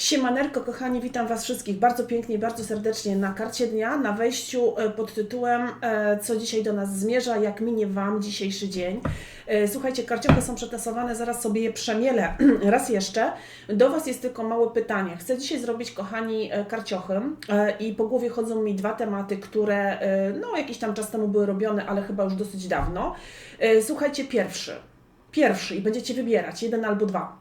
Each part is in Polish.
Siemanerko, kochani, witam Was wszystkich bardzo pięknie i bardzo serdecznie na karcie dnia, na wejściu e, pod tytułem e, Co dzisiaj do nas zmierza, jak minie Wam dzisiejszy dzień. E, Słuchajcie, karciochy są przetasowane, zaraz sobie je przemielę raz jeszcze. Do Was jest tylko małe pytanie. Chcę dzisiaj zrobić, kochani, karciochy i po głowie chodzą mi dwa tematy, które no jakiś tam czas temu były robione, ale chyba już dosyć dawno. Słuchajcie, pierwszy. Pierwszy i będziecie wybierać, jeden albo dwa.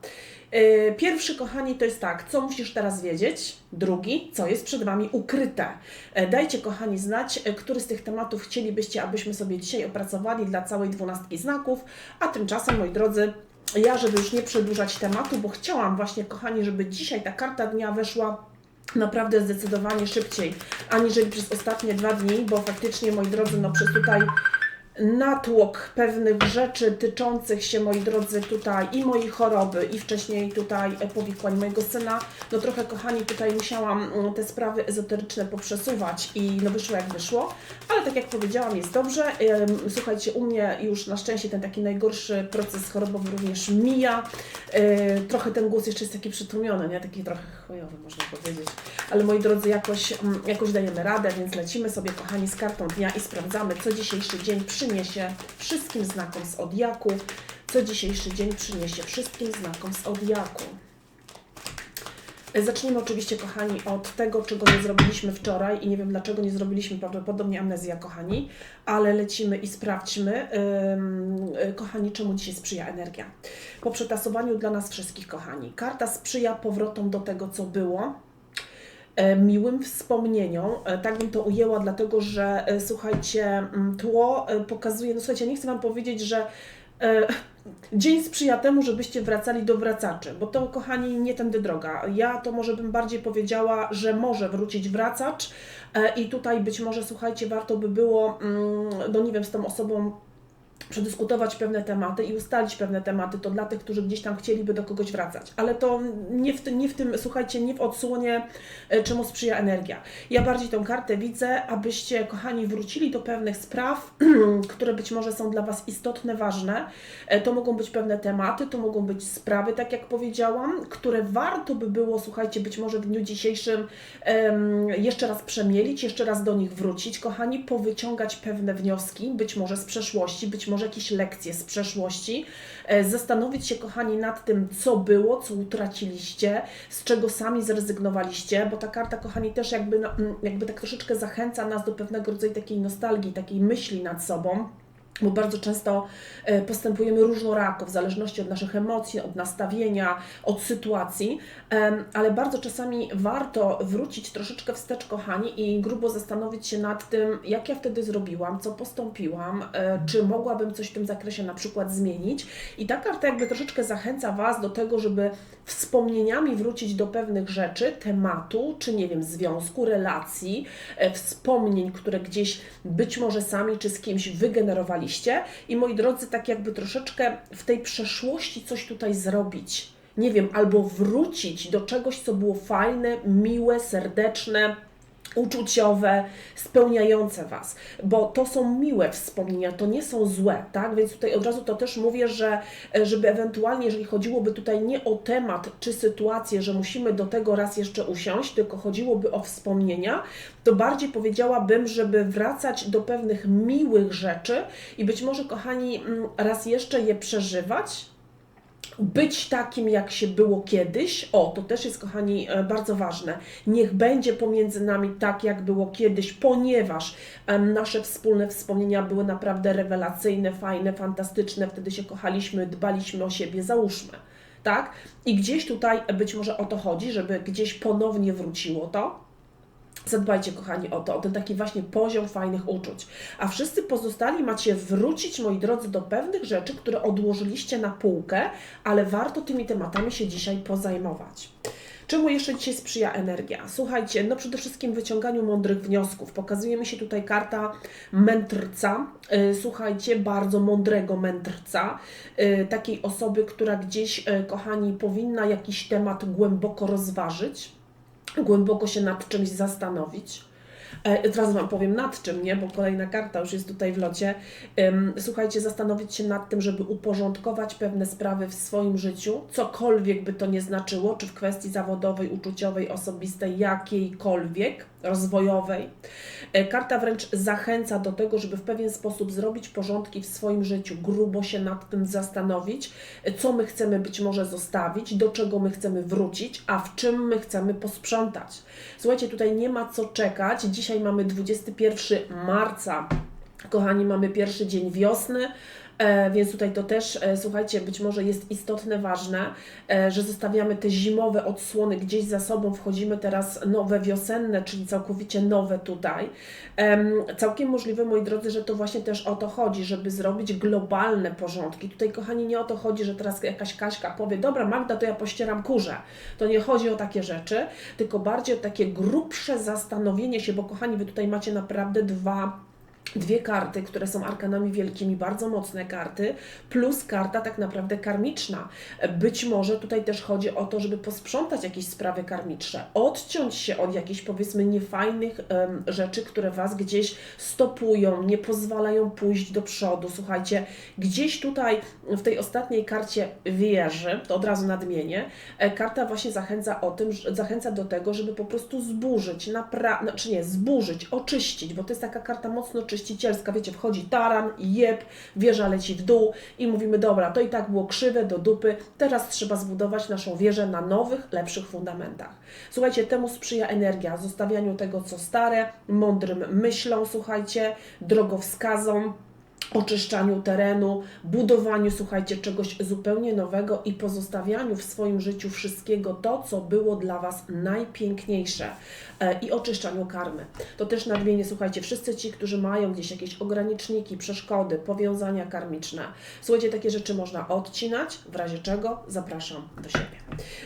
Yy, Pierwszy, kochani, to jest tak, co musisz teraz wiedzieć. Drugi, co jest przed Wami ukryte. E, Dajcie, kochani, znać, e, który z tych tematów chcielibyście, abyśmy sobie dzisiaj opracowali dla całej dwunastki znaków. A tymczasem, moi drodzy, ja, żeby już nie przedłużać tematu, bo chciałam właśnie, kochani, żeby dzisiaj ta karta dnia weszła naprawdę zdecydowanie szybciej, aniżeli przez ostatnie dwa dni, bo faktycznie, moi drodzy, no przez tutaj natłok pewnych rzeczy tyczących się, moi drodzy, tutaj i mojej choroby, i wcześniej tutaj e, powikłań mojego syna. No trochę, kochani, tutaj musiałam mm, te sprawy ezoteryczne poprzesuwać i no wyszło jak wyszło, ale tak jak powiedziałam, jest dobrze. Słuchajcie, u mnie już na szczęście ten taki najgorszy proces chorobowy również mija. Yy, Trochę ten głos jeszcze jest taki przytłumiony, nie? Taki trochę chujowy, można powiedzieć. Ale moi drodzy, jakoś, mm, jakoś dajemy radę, więc lecimy sobie, kochani, z kartą dnia i sprawdzamy, co dzisiejszy dzień przyniesie wszystkim znakom z Odiaku. Co dzisiejszy dzień przyniesie wszystkim znakom z Odiaku. Zacznijmy oczywiście, kochani, od tego, czego nie zrobiliśmy wczoraj i nie wiem dlaczego nie zrobiliśmy, prawdopodobnie amnezja, kochani, ale lecimy i sprawdźmy, ym, y, kochani, czemu dzisiaj sprzyja energia. Po przetasowaniu dla nas wszystkich, kochani, karta sprzyja powrotom do tego, co było, miłym wspomnieniom. E, Tak bym to ujęła, dlatego że e, słuchajcie, tło e, pokazuje, no słuchajcie, nie chcę Wam powiedzieć, że e, dzień sprzyja temu, żebyście wracali do wracaczy, bo to, kochani, nie tędy droga. Ja to może bym bardziej powiedziała, że może wrócić wracacz e, i tutaj być może, słuchajcie, warto by było, mm, no nie wiem, z tą osobą przedyskutować pewne tematy i ustalić pewne tematy, to dla tych, którzy gdzieś tam chcieliby do kogoś wracać. Ale to nie w, nie w tym, słuchajcie, nie w odsłonie, e, czemu sprzyja energia. Ja bardziej tą kartę widzę, abyście, kochani, wrócili do pewnych spraw, które być może są dla Was istotne, ważne. E, To mogą być pewne tematy, to mogą być sprawy, tak jak powiedziałam, które warto by było, słuchajcie, być może w dniu dzisiejszym em, jeszcze raz przemielić, jeszcze raz do nich wrócić, kochani, powyciągać pewne wnioski, być może z przeszłości, być może jakieś lekcje z przeszłości, e, zastanowić się, kochani, nad tym, co było, co utraciliście, z czego sami zrezygnowaliście, bo ta karta, kochani, też jakby, no, mm, jakby tak troszeczkę zachęca nas do pewnego rodzaju takiej nostalgii, takiej myśli nad sobą bo bardzo często e, postępujemy różnorako, w zależności od naszych emocji, od nastawienia, od sytuacji, ale bardzo czasami warto wrócić troszeczkę wstecz, kochani, i grubo zastanowić się nad tym, jak ja wtedy zrobiłam, co postąpiłam, e, czy mogłabym coś w tym zakresie na przykład zmienić. I ta karta jakby troszeczkę zachęca Was do tego, żeby wspomnieniami wrócić do pewnych rzeczy, tematu, czy nie wiem, związku, relacji, e, wspomnień, które gdzieś być może sami czy z kimś wygenerowaliście. I moi drodzy, tak jakby troszeczkę w tej przeszłości coś tutaj zrobić. Nie wiem, albo wrócić do czegoś, co było fajne, miłe, serdeczne, uczuciowe, spełniające Was, bo to są miłe wspomnienia, to nie są złe, tak? Więc tutaj od razu to też mówię, że żeby ewentualnie, jeżeli chodziłoby tutaj nie o temat czy sytuację, że musimy do tego raz jeszcze usiąść, tylko chodziłoby o wspomnienia, to bardziej powiedziałabym, żeby wracać do pewnych miłych rzeczy i być może, kochani, mm, raz jeszcze je przeżywać, być takim, jak się było kiedyś. O, to też jest, kochani, e, bardzo ważne. Niech będzie pomiędzy nami tak, jak było kiedyś, ponieważ nasze wspólne wspomnienia były naprawdę rewelacyjne, fajne, fantastyczne. Wtedy się kochaliśmy, dbaliśmy o siebie, załóżmy. Tak? I gdzieś tutaj być może o to chodzi, żeby gdzieś ponownie wróciło to. Zadbajcie, kochani, o to, o ten taki właśnie poziom fajnych uczuć. A wszyscy pozostali macie wrócić, moi drodzy, do pewnych rzeczy, które odłożyliście na półkę, ale warto tymi tematami się dzisiaj pozajmować. Czemu jeszcze dzisiaj sprzyja energia? Słuchajcie, no przede wszystkim wyciąganiu mądrych wniosków. Pokazuje mi się tutaj karta mędrca. Yy, Słuchajcie, bardzo mądrego mędrca. Yy, Takiej osoby, która gdzieś, yy, kochani, powinna jakiś temat głęboko rozważyć głęboko się nad czymś zastanowić. E, Teraz Wam powiem nad czym, nie? Bo kolejna karta już jest tutaj w locie. Słuchajcie, zastanowić się nad tym, żeby uporządkować pewne sprawy w swoim życiu, cokolwiek by to nie znaczyło, czy w kwestii zawodowej, uczuciowej, osobistej, jakiejkolwiek, rozwojowej. E, Karta wręcz zachęca do tego, żeby w pewien sposób zrobić porządki w swoim życiu, grubo się nad tym zastanowić, e, co my chcemy być może zostawić, do czego my chcemy wrócić, a w czym my chcemy posprzątać. Słuchajcie, tutaj nie ma co czekać. Dzisiaj mamy 21 marca. Kochani, mamy pierwszy dzień wiosny. E, więc tutaj to też, e, słuchajcie, być może jest istotne, ważne, e, że zostawiamy te zimowe odsłony gdzieś za sobą, wchodzimy teraz nowe wiosenne, czyli całkowicie nowe tutaj. Em, całkiem możliwe, moi drodzy, że to właśnie też o to chodzi, żeby zrobić globalne porządki. Tutaj, kochani, nie o to chodzi, że teraz jakaś Kaśka powie, dobra Magda, to ja pościeram kurze. To nie chodzi o takie rzeczy, tylko bardziej o takie grubsze zastanowienie się, bo kochani, Wy tutaj macie naprawdę dwa dwie karty, które są arkanami wielkimi, bardzo mocne karty, plus karta tak naprawdę karmiczna. Być może tutaj też chodzi o to, żeby posprzątać jakieś sprawy karmiczne, odciąć się od jakichś powiedzmy niefajnych em, rzeczy, które Was gdzieś stopują, nie pozwalają pójść do przodu. Słuchajcie, gdzieś tutaj w tej ostatniej karcie wieży, to od razu nadmienię, e, karta właśnie zachęca o tym, zachęca do tego, żeby po prostu zburzyć, napra- znaczy nie, zburzyć, oczyścić, bo to jest taka karta mocno czyścicielska, wiecie, wchodzi taran, jeb, wieża leci w dół i mówimy, dobra, to i tak było krzywe do dupy, teraz trzeba zbudować naszą wieżę na nowych, lepszych fundamentach. Słuchajcie, temu sprzyja energia, zostawianiu tego, co stare, mądrym myślom, słuchajcie, drogowskazom, oczyszczaniu terenu, budowaniu, słuchajcie, czegoś zupełnie nowego i pozostawianiu w swoim życiu wszystkiego to, co było dla Was najpiękniejsze e, i oczyszczaniu karmy. To też nadmienię, słuchajcie, wszyscy ci, którzy mają gdzieś jakieś ograniczniki, przeszkody, powiązania karmiczne, słuchajcie, takie rzeczy można odcinać, w razie czego zapraszam do siebie.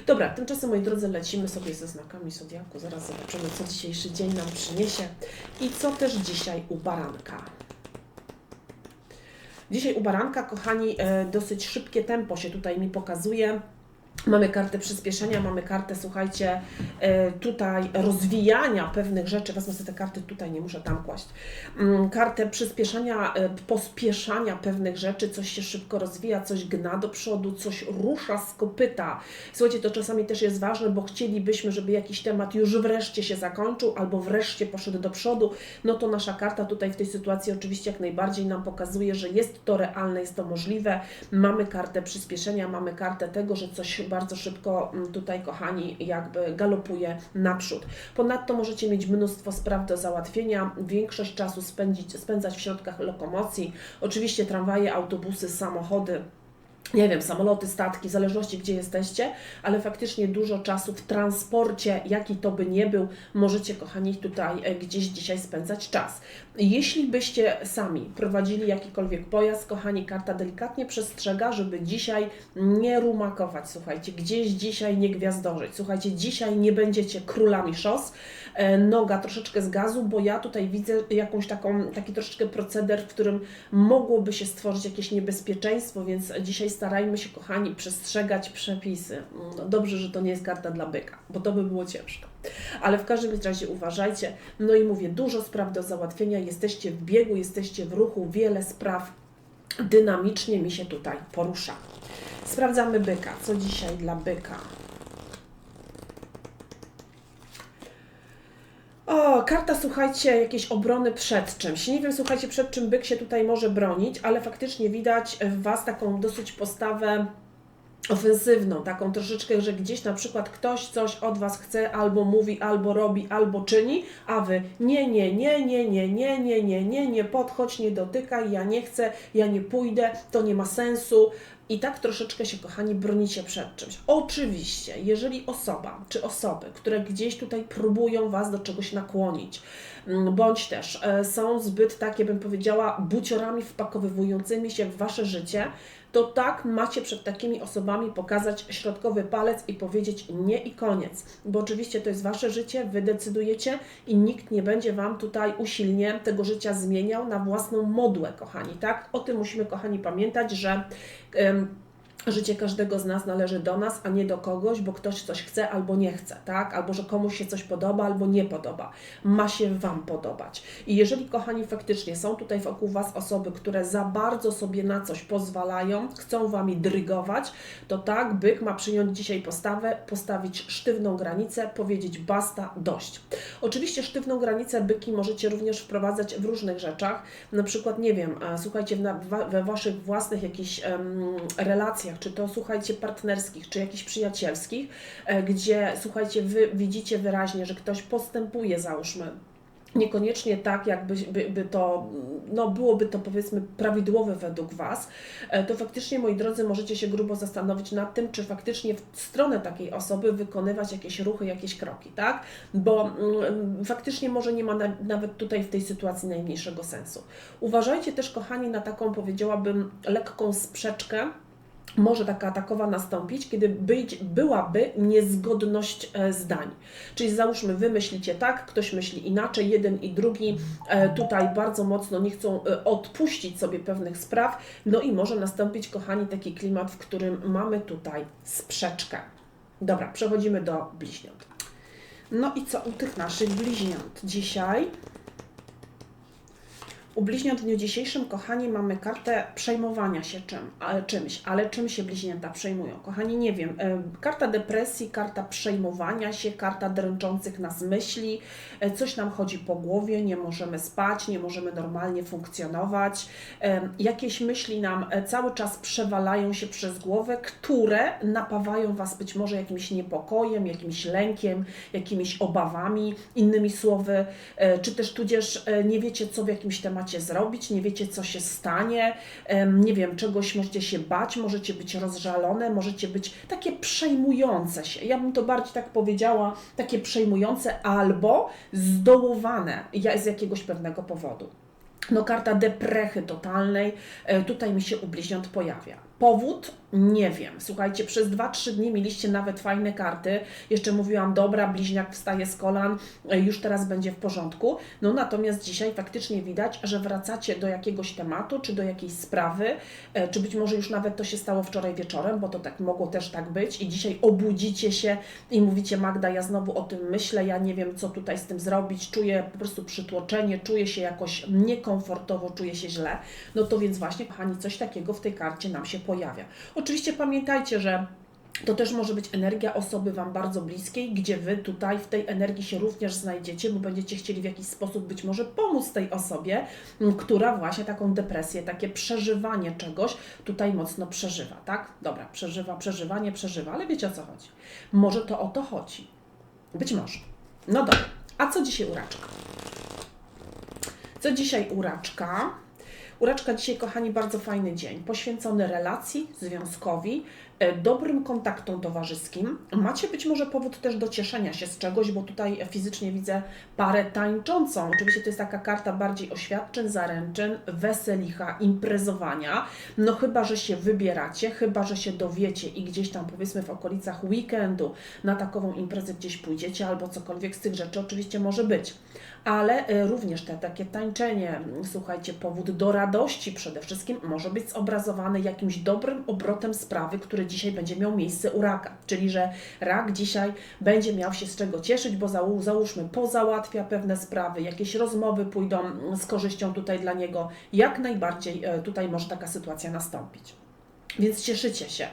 Dobra, tymczasem, moi drodzy, lecimy sobie ze znakami Zodiaku. Zaraz zobaczymy, co dzisiejszy dzień nam przyniesie i co też dzisiaj u baranka. Dzisiaj u baranka, kochani, e, dosyć szybkie tempo się tutaj mi pokazuje. Mamy kartę przyspieszenia, mamy kartę, słuchajcie, e, tutaj rozwijania pewnych rzeczy. Wezmę sobie te karty tutaj, nie muszę tam kłaść. Mm, Kartę przyspieszania, e, pospieszania pewnych rzeczy, coś się szybko rozwija, coś gna do przodu, coś rusza z kopyta. Słuchajcie, to czasami też jest ważne, bo chcielibyśmy, żeby jakiś temat już wreszcie się zakończył albo wreszcie poszedł do przodu. No to nasza karta tutaj w tej sytuacji oczywiście jak najbardziej nam pokazuje, że jest to realne, jest to możliwe. Mamy kartę przyspieszenia, mamy kartę tego, że coś bardzo szybko mm, tutaj, kochani, jakby galopuje naprzód. Ponadto możecie mieć mnóstwo spraw do załatwienia, większość czasu spędzić, spędzać w środkach lokomocji, oczywiście tramwaje, autobusy, samochody nie wiem, samoloty, statki, w zależności gdzie jesteście, ale faktycznie dużo czasu w transporcie, jaki to by nie był, możecie, kochani, tutaj e, gdzieś dzisiaj spędzać czas. Jeśli byście sami prowadzili jakikolwiek pojazd, kochani, karta delikatnie przestrzega, żeby dzisiaj nie rumakować, słuchajcie, gdzieś dzisiaj nie gwiazdorzyć. Słuchajcie, dzisiaj nie będziecie królami szos, e, noga troszeczkę z gazu, bo ja tutaj widzę jakąś taką, taki troszeczkę proceder, w którym mogłoby się stworzyć jakieś niebezpieczeństwo, więc dzisiaj starajmy się, kochani, przestrzegać przepisy. No, dobrze, że to nie jest karta dla byka, bo to by było ciężko. Ale w każdym razie uważajcie. No i mówię, dużo spraw do załatwienia, jesteście w biegu, jesteście w ruchu, wiele spraw dynamicznie mi się tutaj porusza. Sprawdzamy byka. Co dzisiaj dla byka? O, karta, słuchajcie, jakiejś obrony przed czymś. Nie wiem, słuchajcie, przed czym byk się tutaj może bronić, ale faktycznie widać w Was taką dosyć postawę ofensywną, taką troszeczkę, że gdzieś na przykład ktoś coś od Was chce, albo mówi, albo robi, albo czyni, a Wy nie, nie, nie, nie, nie, nie, nie, nie, nie, nie, podchodź, nie dotykaj, ja nie chcę, ja nie pójdę, to nie ma sensu. I tak troszeczkę się, kochani, bronicie przed czymś. Oczywiście, jeżeli osoba czy osoby, które gdzieś tutaj próbują Was do czegoś nakłonić, mm, bądź też e, są zbyt takie, bym powiedziała, buciorami wpakowywującymi się w Wasze życie, to tak macie przed takimi osobami pokazać środkowy palec i powiedzieć nie i koniec. Bo oczywiście to jest Wasze życie, Wy decydujecie i nikt nie będzie Wam tutaj usilnie tego życia zmieniał na własną modłę, kochani, tak? O tym musimy, kochani, pamiętać, że Życie każdego z nas należy do nas, a nie do kogoś, bo ktoś coś chce albo nie chce, tak? Albo że komuś się coś podoba albo nie podoba. Ma się Wam podobać. I jeżeli, kochani, faktycznie są tutaj wokół Was osoby, które za bardzo sobie na coś pozwalają, chcą Wami drygować, to tak, byk ma przyjąć dzisiaj postawę, postawić sztywną granicę, powiedzieć basta, dość. Oczywiście sztywną granicę byki możecie również wprowadzać w różnych rzeczach, na przykład, nie wiem, e, słuchajcie, we Waszych własnych jakichś um, relacjach, czy to słuchajcie partnerskich, czy jakichś przyjacielskich, e, gdzie słuchajcie, Wy widzicie wyraźnie, że ktoś postępuje, załóżmy, niekoniecznie tak, jakby by, by to, no byłoby to powiedzmy prawidłowe według Was, e, to faktycznie, moi drodzy, możecie się grubo zastanowić nad tym, czy faktycznie w stronę takiej osoby wykonywać jakieś ruchy, jakieś kroki, tak? Bo mm, faktycznie może nie ma na, nawet tutaj w tej sytuacji najmniejszego sensu. Uważajcie też, kochani, na taką, powiedziałabym, lekką sprzeczkę, może taka takowa nastąpić, kiedy być, byłaby niezgodność e, zdań. Czyli załóżmy, wy myślicie tak, ktoś myśli inaczej, jeden i drugi e, tutaj bardzo mocno nie chcą e, odpuścić sobie pewnych spraw, no i może nastąpić, kochani, taki klimat, w którym mamy tutaj sprzeczkę. Dobra, przechodzimy do bliźniąt. No i co u tych naszych bliźniąt? Dzisiaj u bliźniąt w dniu dzisiejszym, kochani, mamy kartę przejmowania się czym, ale, czymś, ale czym się bliźnięta przejmują? Kochani, nie wiem. Karta depresji, karta przejmowania się, karta dręczących nas myśli, e, coś nam chodzi po głowie, nie możemy spać, nie możemy normalnie funkcjonować. Jakieś myśli nam e, cały czas przewalają się przez głowę, które napawają Was być może jakimś niepokojem, jakimś lękiem, jakimiś obawami, innymi słowy, e, czy też tudzież nie wiecie, co w jakimś temacie macie zrobić, nie wiecie, co się stanie, nie wiem, czegoś możecie się bać, możecie być rozżalone, możecie być takie przejmujące się. Ja bym to bardziej tak powiedziała, takie przejmujące albo zdołowane z jakiegoś pewnego powodu. No, karta deprechy totalnej e, tutaj mi się u bliźniąt pojawia. Powód? Nie wiem. Słuchajcie, przez 2-3 dni mieliście nawet fajne karty. Jeszcze mówiłam, dobra, bliźniak wstaje z kolan, e, już teraz będzie w porządku. No natomiast dzisiaj faktycznie widać, że wracacie do jakiegoś tematu, czy do jakiejś sprawy, e, czy być może już nawet to się stało wczoraj wieczorem, bo to tak mogło też tak być i dzisiaj obudzicie się i mówicie, Magda, ja znowu o tym myślę, ja nie wiem, co tutaj z tym zrobić, czuję po prostu przytłoczenie, czuję się jakoś niekomfortowo, czuję się źle. No to więc właśnie, kochani, coś takiego w tej karcie nam się pojawia. Oczywiście pamiętajcie, że to też może być energia osoby Wam bardzo bliskiej, gdzie Wy tutaj w tej energii się również znajdziecie, bo będziecie chcieli w jakiś sposób być może pomóc tej osobie, która właśnie taką depresję, takie przeżywanie czegoś tutaj mocno przeżywa, tak? Dobra, przeżywa, przeżywanie, przeżywa, ale wiecie o co chodzi. Może to o to chodzi. Być może. No dobra, a co dzisiaj uraczka? Co dzisiaj uraczka? Uraczka dzisiaj, kochani, bardzo fajny dzień, poświęcony relacji, związkowi, E, dobrym kontaktom towarzyskim. Macie być może powód też do cieszenia się z czegoś, bo tutaj fizycznie widzę parę tańczącą. Oczywiście to jest taka karta bardziej oświadczeń, zaręczyn, weselicha, imprezowania. No chyba, że się wybieracie, chyba, że się dowiecie i gdzieś tam powiedzmy w okolicach weekendu na takową imprezę gdzieś pójdziecie albo cokolwiek z tych rzeczy oczywiście może być. Ale e, również te takie tańczenie, słuchajcie, powód do radości przede wszystkim może być zobrazowany jakimś dobrym obrotem sprawy, który dzisiaj będzie miał miejsce u raka. Czyli, że rak dzisiaj będzie miał się z czego cieszyć, bo załóżmy, pozałatwia pewne sprawy, jakieś rozmowy pójdą z korzyścią tutaj dla niego. Jak najbardziej e, tutaj może taka sytuacja nastąpić. Więc cieszycie się.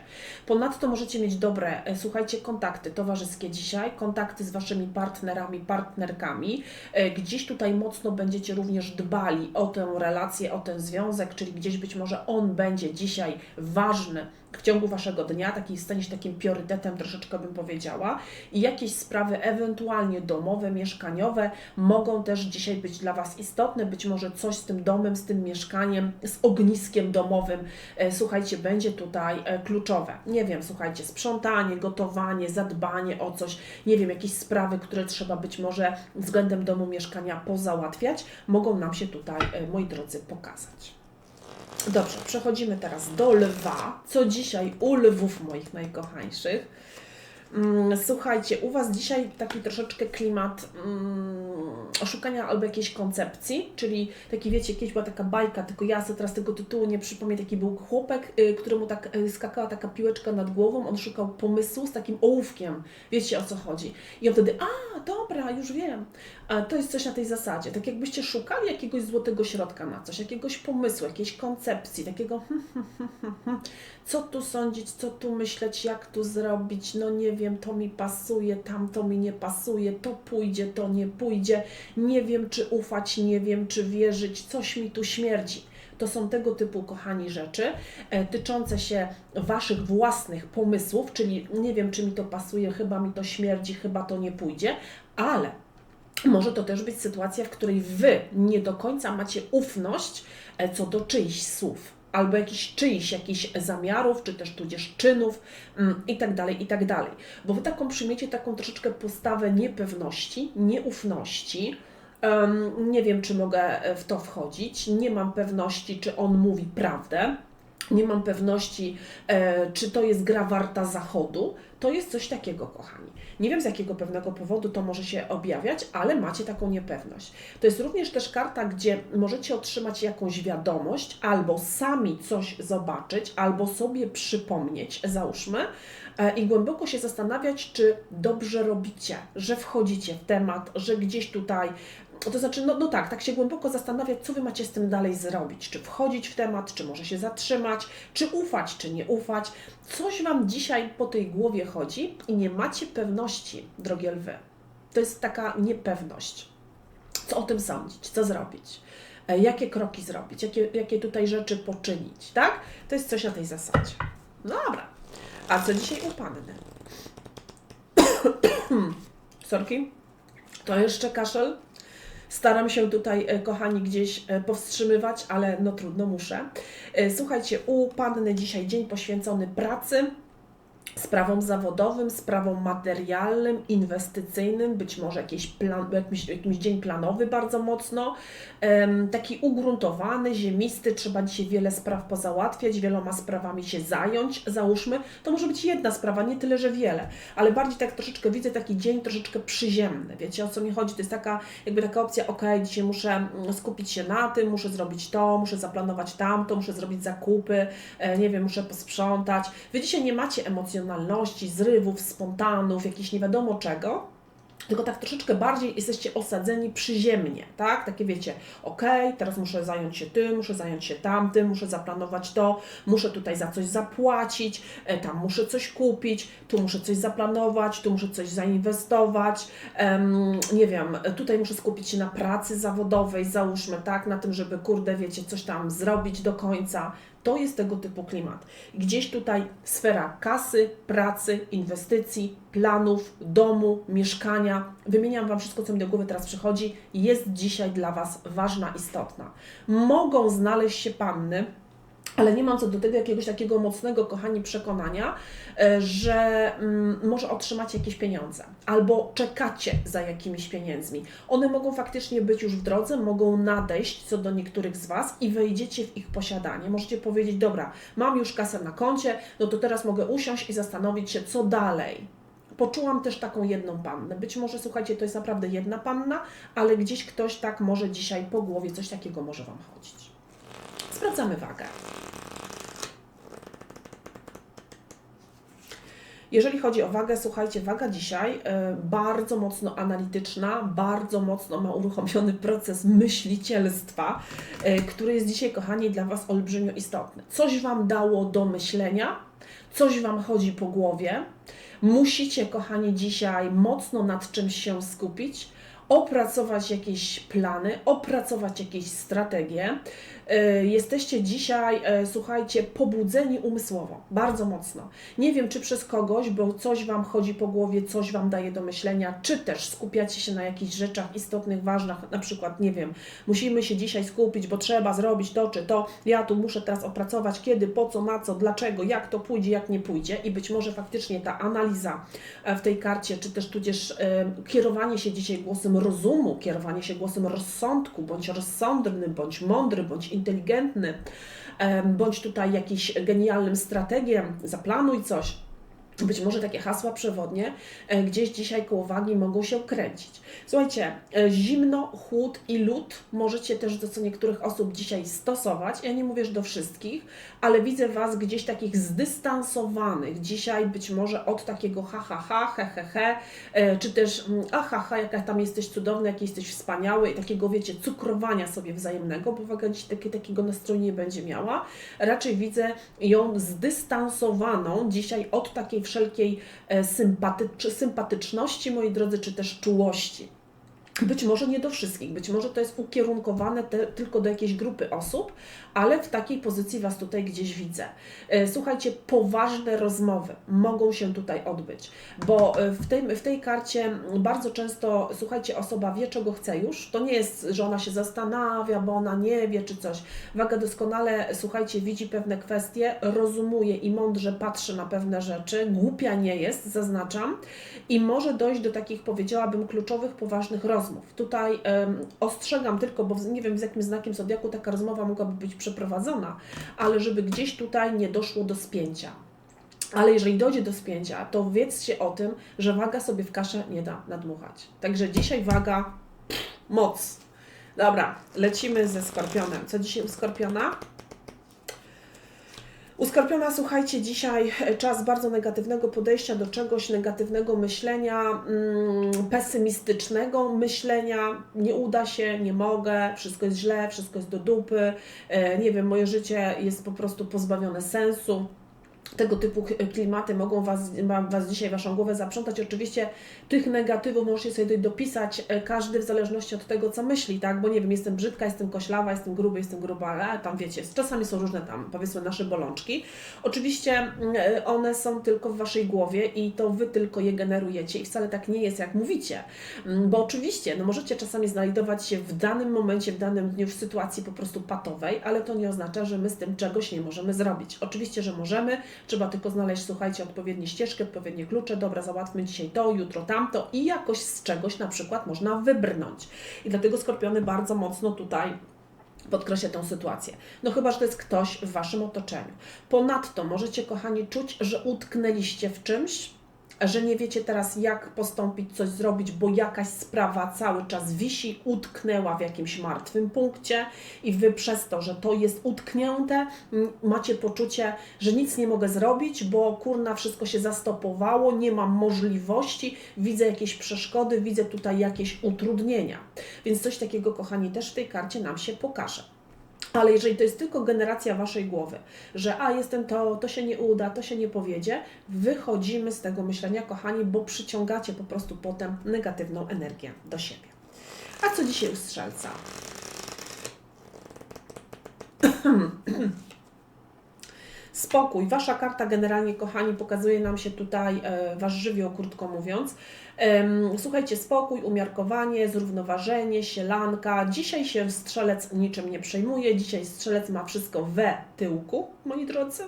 Ponadto możecie mieć dobre, e, słuchajcie, kontakty towarzyskie dzisiaj, kontakty z waszymi partnerami, partnerkami. E, gdzieś tutaj mocno będziecie również dbali o tę relację, o ten związek, czyli gdzieś być może on będzie dzisiaj ważny w ciągu Waszego dnia, taki stanie się takim priorytetem, troszeczkę bym powiedziała. I jakieś sprawy, ewentualnie domowe, mieszkaniowe, mogą też dzisiaj być dla Was istotne. Być może coś z tym domem, z tym mieszkaniem, z ogniskiem domowym, e, słuchajcie, będzie tutaj e, kluczowe. Nie wiem, słuchajcie, sprzątanie, gotowanie, zadbanie o coś, nie wiem, jakieś sprawy, które trzeba być może względem domu, mieszkania pozałatwiać, mogą nam się tutaj, e, moi drodzy, pokazać. Dobrze, przechodzimy teraz do lwa. Co dzisiaj u lwów moich najkochańszych? Mm, słuchajcie, u Was dzisiaj taki troszeczkę klimat mm, szukania albo jakiejś koncepcji, czyli taki wiecie, kiedyś była taka bajka, tylko ja sobie teraz tego tytułu nie przypomnę, taki był chłopek, y, któremu tak y, skakała taka piłeczka nad głową, on szukał pomysłu z takim ołówkiem, wiecie o co chodzi. I on wtedy, a dobra, już wiem. To jest coś na tej zasadzie, tak jakbyście szukali jakiegoś złotego środka na coś, jakiegoś pomysłu, jakiejś koncepcji, takiego hmm, hmm, hmm, co tu sądzić, co tu myśleć, jak tu zrobić, no nie wiem, to mi pasuje, tamto mi nie pasuje, to pójdzie, to nie pójdzie, nie wiem czy ufać, nie wiem czy wierzyć, coś mi tu śmierdzi. To są tego typu, kochani, rzeczy e, tyczące się Waszych własnych pomysłów, czyli nie wiem, czy mi to pasuje, chyba mi to śmierdzi, chyba to nie pójdzie, ale może to też być sytuacja, w której Wy nie do końca macie ufność e, co do czyichś słów albo jakichś czyichś jakichś zamiarów, czy też tudzież czynów mm, i tak tak. Bo Wy taką przyjmiecie taką troszeczkę postawę niepewności, nieufności, um, nie wiem, czy mogę w to wchodzić, nie mam pewności, czy on mówi prawdę, nie mam pewności, e, czy to jest gra warta zachodu. To jest coś takiego, kochani. Nie wiem z jakiego pewnego powodu to może się objawiać, ale macie taką niepewność. To jest również też karta, gdzie możecie otrzymać jakąś wiadomość, albo sami coś zobaczyć, albo sobie przypomnieć, załóżmy, e, i głęboko się zastanawiać, czy dobrze robicie, że wchodzicie w temat, że gdzieś tutaj to znaczy, no, no tak, tak się głęboko zastanawiać, co Wy macie z tym dalej zrobić. Czy wchodzić w temat, czy może się zatrzymać, czy ufać, czy nie ufać. Coś Wam dzisiaj po tej głowie chodzi i nie macie pewności, drogie lwy. To jest taka niepewność. Co o tym sądzić, co zrobić, e, jakie kroki zrobić, jakie, jakie tutaj rzeczy poczynić, tak? To jest coś na tej zasadzie. No dobra. A co dzisiaj u Panny? Sorki? To jeszcze kaszel? Staram się tutaj, e, kochani, gdzieś e, powstrzymywać, ale no trudno, muszę. E, słuchajcie, u Panny dzisiaj dzień poświęcony pracy, sprawom zawodowym, sprawom materialnym, inwestycyjnym, być może jakiś, plan, jakiś, jakiś dzień planowy bardzo mocno, taki ugruntowany, ziemisty, trzeba dzisiaj wiele spraw pozałatwiać, wieloma sprawami się zająć, załóżmy, to może być jedna sprawa, nie tyle, że wiele, ale bardziej tak troszeczkę widzę taki dzień troszeczkę przyziemny, wiecie o co mi chodzi, to jest taka jakby taka opcja, ok, dzisiaj muszę mm, skupić się na tym, muszę zrobić to, muszę zaplanować tamto, muszę zrobić zakupy, e, nie wiem, muszę posprzątać, wy dzisiaj nie macie emocjonalnych emocjonalności, zrywów, spontanów, jakiś nie wiadomo czego, tylko tak troszeczkę bardziej jesteście osadzeni przyziemnie, tak? Takie wiecie, ok, teraz muszę zająć się tym, muszę zająć się tamtym, muszę zaplanować to, muszę tutaj za coś zapłacić, e, tam muszę coś kupić, tu muszę coś zaplanować, tu muszę coś zainwestować, um, nie wiem, tutaj muszę skupić się na pracy zawodowej, załóżmy, tak? Na tym, żeby, kurde, wiecie, coś tam zrobić do końca, to jest tego typu klimat. Gdzieś tutaj sfera kasy, pracy, inwestycji, planów, domu, mieszkania. Wymieniam Wam wszystko, co mi do głowy teraz przychodzi. Jest dzisiaj dla Was ważna, istotna. Mogą znaleźć się panny, ale nie mam co do tego jakiegoś takiego mocnego, kochani, przekonania, e, że mm, może otrzymacie jakieś pieniądze albo czekacie za jakimiś pieniędzmi. One mogą faktycznie być już w drodze, mogą nadejść co do niektórych z Was i wejdziecie w ich posiadanie. Możecie powiedzieć, dobra, mam już kasę na koncie, no to teraz mogę usiąść i zastanowić się, co dalej. Poczułam też taką jedną pannę. Być może, słuchajcie, to jest naprawdę jedna panna, ale gdzieś ktoś tak może dzisiaj po głowie coś takiego może Wam chodzić. Sprawdzamy wagę. Jeżeli chodzi o wagę, słuchajcie, waga dzisiaj y, bardzo mocno analityczna, bardzo mocno ma uruchomiony proces myślicielstwa, y, który jest dzisiaj, kochani, dla Was olbrzymio istotny. Coś Wam dało do myślenia, coś Wam chodzi po głowie. Musicie, kochani, dzisiaj mocno nad czymś się skupić, opracować jakieś plany, opracować jakieś strategie. E, jesteście dzisiaj, e, słuchajcie, pobudzeni umysłowo, bardzo mocno. Nie wiem, czy przez kogoś, bo coś Wam chodzi po głowie, coś Wam daje do myślenia, czy też skupiacie się na jakichś rzeczach istotnych, ważnych, na przykład, nie wiem, musimy się dzisiaj skupić, bo trzeba zrobić to czy to, ja tu muszę teraz opracować, kiedy, po co, na co, dlaczego, jak to pójdzie, jak nie pójdzie i być może faktycznie ta analiza e, w tej karcie, czy też tudzież kierowanie się dzisiaj głosem rozumu, kierowanie się głosem rozsądku, bądź rozsądny, bądź mądry, bądź inteligentny, bądź tutaj jakiś genialnym strategiem, zaplanuj coś. Być może takie hasła przewodnie e, gdzieś dzisiaj koło wagi mogą się kręcić. Słuchajcie, e, zimno, chłód i lód możecie też do co niektórych osób dzisiaj stosować. Ja nie mówię, że do wszystkich, ale widzę Was gdzieś takich zdystansowanych dzisiaj być może od takiego ha, ha, ha, he, he, he, e, czy też mm, a, ha, ha, jaka tam jesteś cudowny, jaki jesteś wspaniały i takiego, wiecie, cukrowania sobie wzajemnego, bo waga dziś takie, takiego nastroju nie będzie miała. Raczej widzę ją zdystansowaną dzisiaj od takiej wszelkiej e, sympatyczności, moi drodzy, czy też czułości. Być może nie do wszystkich, być może to jest ukierunkowane te, tylko do jakiejś grupy osób, ale w takiej pozycji Was tutaj gdzieś widzę. E, słuchajcie, poważne rozmowy mogą się tutaj odbyć, bo e, w tej, w tej karcie bardzo często, słuchajcie, osoba wie, czego chce już. To nie jest, że ona się zastanawia, bo ona nie wie, czy coś. Waga doskonale, słuchajcie, widzi pewne kwestie, rozumuje i mądrze patrzy na pewne rzeczy, głupia nie jest, zaznaczam, i może dojść do takich, powiedziałabym, kluczowych, poważnych rozmów. Tutaj um, ostrzegam tylko, bo nie wiem, z jakim znakiem zodiaku taka rozmowa mogłaby być przeprowadzona, ale żeby gdzieś tutaj nie doszło do spięcia. Ale jeżeli dojdzie do spięcia, to wiedzcie o tym, że waga sobie w kaszę nie da nadmuchać. Także dzisiaj waga, moc. Dobra, lecimy ze skorpionem. Co dzisiaj u skorpiona? U Skorpiona, słuchajcie, dzisiaj czas bardzo negatywnego podejścia do czegoś, negatywnego myślenia, mm, pesymistycznego myślenia. Nie uda się, nie mogę, wszystko jest źle, wszystko jest do dupy, e, nie wiem, moje życie jest po prostu pozbawione sensu tego typu klimaty mogą was, was dzisiaj, Waszą głowę zaprzątać. Oczywiście tych negatywów możecie sobie dopisać e, każdy w zależności od tego, co myśli, tak? Bo nie wiem, jestem brzydka, jestem koślawa, jestem gruby, jestem gruba, ale tam wiecie, czasami są różne tam, powiedzmy, nasze bolączki. Oczywiście mm, e, one są tylko w Waszej głowie i to Wy tylko je generujecie i wcale tak nie jest, jak mówicie. Mm, bo oczywiście, no możecie czasami znajdować się w danym momencie, w danym dniu w sytuacji po prostu patowej, ale to nie oznacza, że my z tym czegoś nie możemy zrobić. Oczywiście, że możemy, Trzeba tylko znaleźć, słuchajcie, odpowiednie ścieżki, odpowiednie klucze. Dobra, załatwmy dzisiaj to, jutro tamto i jakoś z czegoś na przykład można wybrnąć. I dlatego skorpiony bardzo mocno tutaj podkreśla tę sytuację. No chyba, że to jest ktoś w Waszym otoczeniu. Ponadto możecie, kochani, czuć, że utknęliście w czymś, że nie wiecie teraz, jak postąpić, coś zrobić, bo jakaś sprawa cały czas wisi, utknęła w jakimś martwym punkcie i wy przez to, że to jest utknięte, macie poczucie, że nic nie mogę zrobić, bo kurna wszystko się zastopowało, nie mam możliwości, widzę jakieś przeszkody, widzę tutaj jakieś utrudnienia. Więc coś takiego, kochani, też w tej karcie nam się pokaże. Ale jeżeli to jest tylko generacja waszej głowy, że a jestem to, to się nie uda, to się nie powiedzie, wychodzimy z tego myślenia, kochani, bo przyciągacie po prostu potem negatywną energię do siebie. A co dzisiaj u strzelca? Spokój. Wasza karta generalnie, kochani, pokazuje nam się tutaj e, wasz żywioł, krótko mówiąc. Słuchajcie, spokój, umiarkowanie, zrównoważenie, sielanka. Dzisiaj się strzelec niczym nie przejmuje. Dzisiaj strzelec ma wszystko we tyłku, moi drodzy.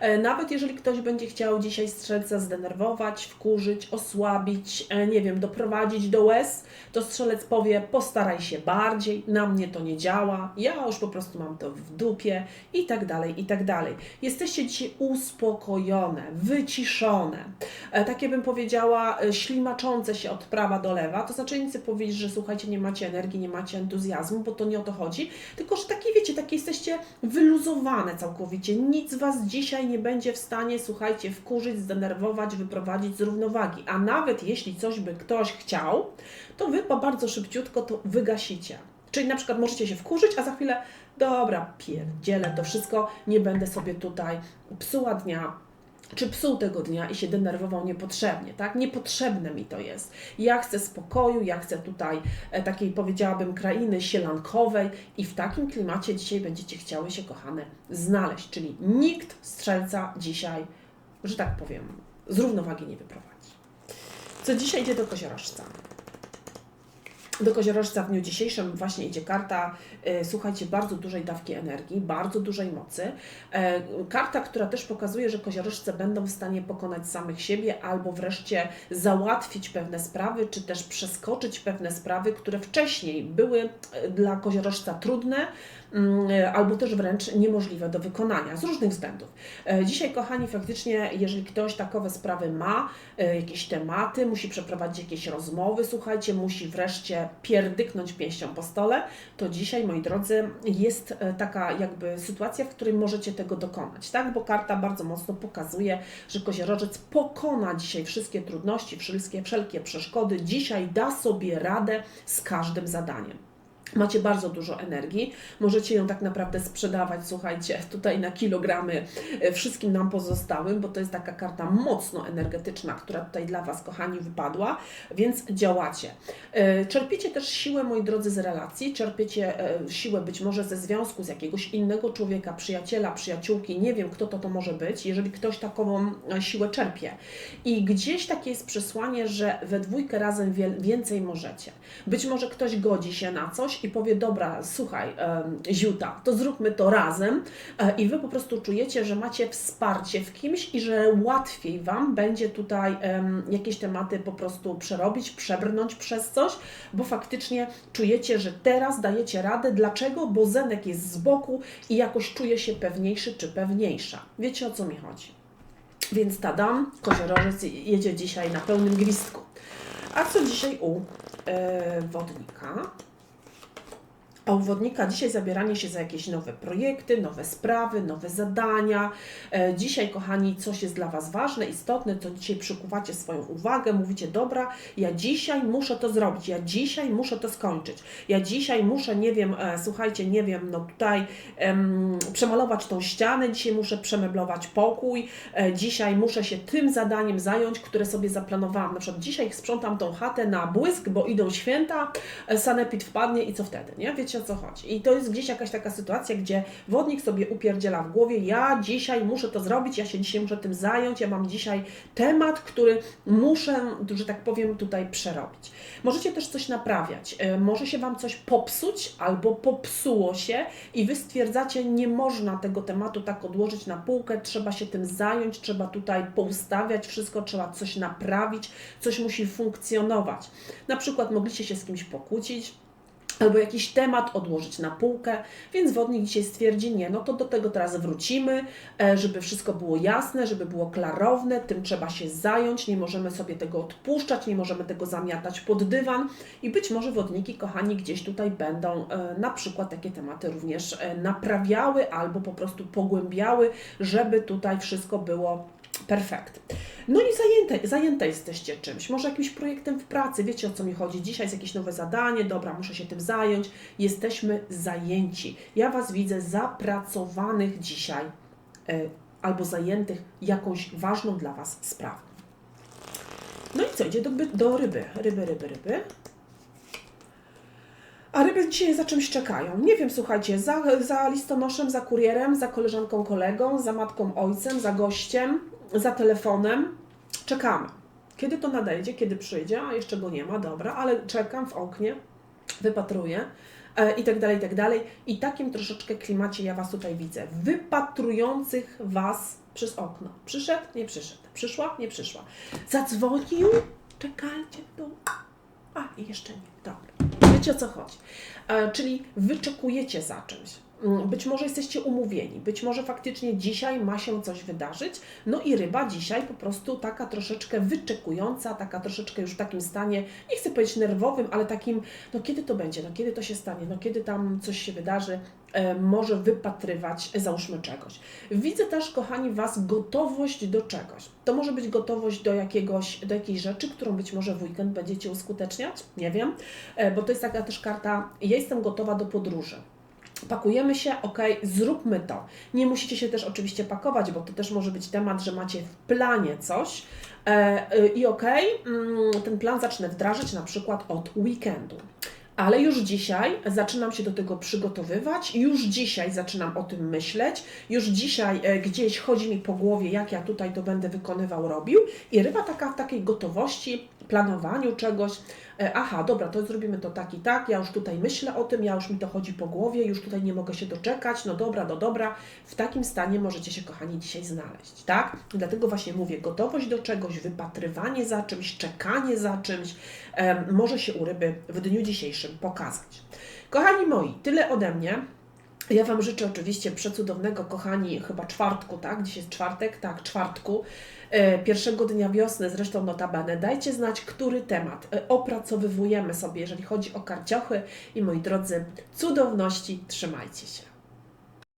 E, nawet jeżeli ktoś będzie chciał dzisiaj strzelca zdenerwować, wkurzyć, osłabić, e, nie wiem, doprowadzić do łez, to strzelec powie: postaraj się bardziej, na mnie to nie działa, ja już po prostu mam to w dupie i tak dalej, i tak dalej. Jesteście dzisiaj uspokojone, wyciszone. E, takie bym powiedziała, ślimaczone toczące się od prawa do lewa, to znaczy nic powiedzieć, że słuchajcie, nie macie energii, nie macie entuzjazmu, bo to nie o to chodzi, tylko że takie wiecie, takie jesteście wyluzowane całkowicie. Nic Was dzisiaj nie będzie w stanie, słuchajcie, wkurzyć, zdenerwować, wyprowadzić z równowagi. A nawet jeśli coś by ktoś chciał, to Wy bardzo szybciutko to wygasicie. Czyli na przykład możecie się wkurzyć, a za chwilę, dobra, pierdzielę to wszystko, nie będę sobie tutaj psuła dnia, czy psuł tego dnia i się denerwował niepotrzebnie, tak? Niepotrzebne mi to jest. Ja chcę spokoju, ja chcę tutaj e, takiej, powiedziałabym, krainy sielankowej i w takim klimacie dzisiaj będziecie chciały się, kochane, znaleźć. Czyli nikt strzelca dzisiaj, że tak powiem, z równowagi nie wyprowadzi. Co dzisiaj idzie do koziorożca? Do koziorożca w dniu dzisiejszym właśnie idzie karta, e, słuchajcie, bardzo dużej dawki energii, bardzo dużej mocy. E, karta, która też pokazuje, że koziorożce będą w stanie pokonać samych siebie albo wreszcie załatwić pewne sprawy, czy też przeskoczyć pewne sprawy, które wcześniej były e, dla koziorożca trudne, albo też wręcz niemożliwe do wykonania z różnych względów. E, Dzisiaj, kochani, faktycznie, jeżeli ktoś takowe sprawy ma, e, jakieś tematy, musi przeprowadzić jakieś rozmowy, słuchajcie, musi wreszcie pierdyknąć pięścią po stole, to dzisiaj, moi drodzy, jest e, taka jakby sytuacja, w której możecie tego dokonać, tak? Bo karta bardzo mocno pokazuje, że koziorożec pokona dzisiaj wszystkie trudności, wszystkie, wszelkie przeszkody, dzisiaj da sobie radę z każdym zadaniem. Macie bardzo dużo energii, możecie ją tak naprawdę sprzedawać, słuchajcie, tutaj na kilogramy e, wszystkim nam pozostałym, bo to jest taka karta mocno energetyczna, która tutaj dla Was, kochani, wypadła, więc działacie. E, Czerpiecie też siłę, moi drodzy, z relacji, czerpiecie e, siłę być może ze związku z jakiegoś innego człowieka, przyjaciela, przyjaciółki, nie wiem kto to to może być, jeżeli ktoś taką e, siłę czerpie. I gdzieś takie jest przesłanie, że we dwójkę razem więcej możecie. Być może ktoś godzi się na coś i powie, dobra, słuchaj, Ziuta, to zróbmy to razem e, i Wy po prostu czujecie, że macie wsparcie w kimś i że łatwiej Wam będzie tutaj jakieś tematy po prostu przerobić, przebrnąć przez coś, bo faktycznie czujecie, że teraz dajecie radę. Dlaczego? Bo Zenek jest z boku i jakoś czuje się pewniejszy czy pewniejsza. Wiecie o co mi chodzi? Więc tadam, koziorożec jedzie dzisiaj na pełnym gwizdku. A co dzisiaj u e, wodnika? A dzisiaj zabieranie się za jakieś nowe projekty, nowe sprawy, nowe zadania. E, Dzisiaj, kochani, coś jest dla Was ważne, istotne, co dzisiaj przykuwacie swoją uwagę, mówicie, dobra, ja dzisiaj muszę to zrobić, ja dzisiaj muszę to skończyć, ja dzisiaj muszę, nie wiem, e, słuchajcie, nie wiem, no tutaj em, przemalować tą ścianę, dzisiaj muszę przemeblować pokój, e, dzisiaj muszę się tym zadaniem zająć, które sobie zaplanowałam. Na przykład dzisiaj sprzątam tą chatę na błysk, bo idą święta, e, sanepid wpadnie i co wtedy, nie? Wiecie o co chodzi. I to jest gdzieś jakaś taka sytuacja, gdzie wodnik sobie upierdziela w głowie, ja dzisiaj muszę to zrobić, ja się dzisiaj muszę tym zająć, ja mam dzisiaj temat, który muszę, że tak powiem, tutaj przerobić. Możecie też coś naprawiać, e, może się Wam coś popsuć albo popsuło się i Wy stwierdzacie, nie można tego tematu tak odłożyć na półkę, trzeba się tym zająć, trzeba tutaj poustawiać wszystko, trzeba coś naprawić, coś musi funkcjonować. Na przykład mogliście się z kimś pokłócić, albo jakiś temat odłożyć na półkę, więc wodnik dzisiaj stwierdzi, nie, no to do tego teraz wrócimy, e, żeby wszystko było jasne, żeby było klarowne, tym trzeba się zająć, nie możemy sobie tego odpuszczać, nie możemy tego zamiatać pod dywan i być może wodniki, kochani, gdzieś tutaj będą e, na przykład takie tematy również e, naprawiały albo po prostu pogłębiały, żeby tutaj wszystko było Perfekt. No i zajęte, zajęte jesteście czymś, może jakimś projektem w pracy, wiecie o co mi chodzi. Dzisiaj jest jakieś nowe zadanie, dobra, muszę się tym zająć. Jesteśmy zajęci. Ja Was widzę zapracowanych dzisiaj e, albo zajętych jakąś ważną dla Was sprawą. No i co, idzie do, do ryby. Ryby, ryby, ryby. A ryby dzisiaj za czymś czekają. Nie wiem, słuchajcie, za, za listonoszem, za kurierem, za koleżanką, kolegą, za matką, ojcem, za gościem, za telefonem. Czekamy. Kiedy to nadejdzie, kiedy przyjdzie, a jeszcze go nie ma, dobra, ale czekam w oknie, wypatruję e, i tak dalej, i tak dalej. I takim troszeczkę klimacie ja Was tutaj widzę, wypatrujących Was przez okno. Przyszedł, nie przyszedł. Przyszła, nie przyszła. Zadzwonił, czekajcie tu. A, jeszcze nie. Dobra. Wiecie o co chodzi. E, czyli wyczekujecie za czymś. Mm, Być może jesteście umówieni, być może faktycznie dzisiaj ma się coś wydarzyć. No i ryba dzisiaj po prostu taka troszeczkę wyczekująca, taka troszeczkę już w takim stanie, nie chcę powiedzieć nerwowym, ale takim, no kiedy to będzie, no kiedy to się stanie, no kiedy tam coś się wydarzy, e, może wypatrywać, e, załóżmy czegoś. Widzę też, kochani, Was gotowość do czegoś. To może być gotowość do jakiegoś, do jakiejś rzeczy, którą być może w weekend będziecie uskuteczniać, nie wiem, e, bo to jest taka też karta, ja jestem gotowa do podróży. Pakujemy się, ok, zróbmy to. Nie musicie się też oczywiście pakować, bo to też może być temat, że macie w planie coś e, e, i ok, mm, ten plan zacznę wdrażać na przykład od weekendu. Ale już dzisiaj zaczynam się do tego przygotowywać, już dzisiaj zaczynam o tym myśleć, już dzisiaj e, gdzieś chodzi mi po głowie, jak ja tutaj to będę wykonywał, robił. I ryba taka w takiej gotowości, planowaniu czegoś. E, Aha, dobra, to zrobimy to tak i tak, ja już tutaj myślę o tym, ja już mi to chodzi po głowie, już tutaj nie mogę się doczekać, no dobra, no dobra. W takim stanie możecie się, kochani, dzisiaj znaleźć, tak? Dlatego właśnie mówię, gotowość do czegoś, wypatrywanie za czymś, czekanie za czymś, em, może się u ryby w dniu dzisiejszym pokazać. Kochani moi, tyle ode mnie. Ja Wam życzę oczywiście przecudownego, kochani, chyba czwartku, tak? Dzisiaj jest czwartek, tak, czwartku, e, pierwszego dnia wiosny, zresztą notabene. Dajcie znać, który temat e, opracowywujemy sobie, jeżeli chodzi o karciochy. I moi drodzy, cudowności, trzymajcie się.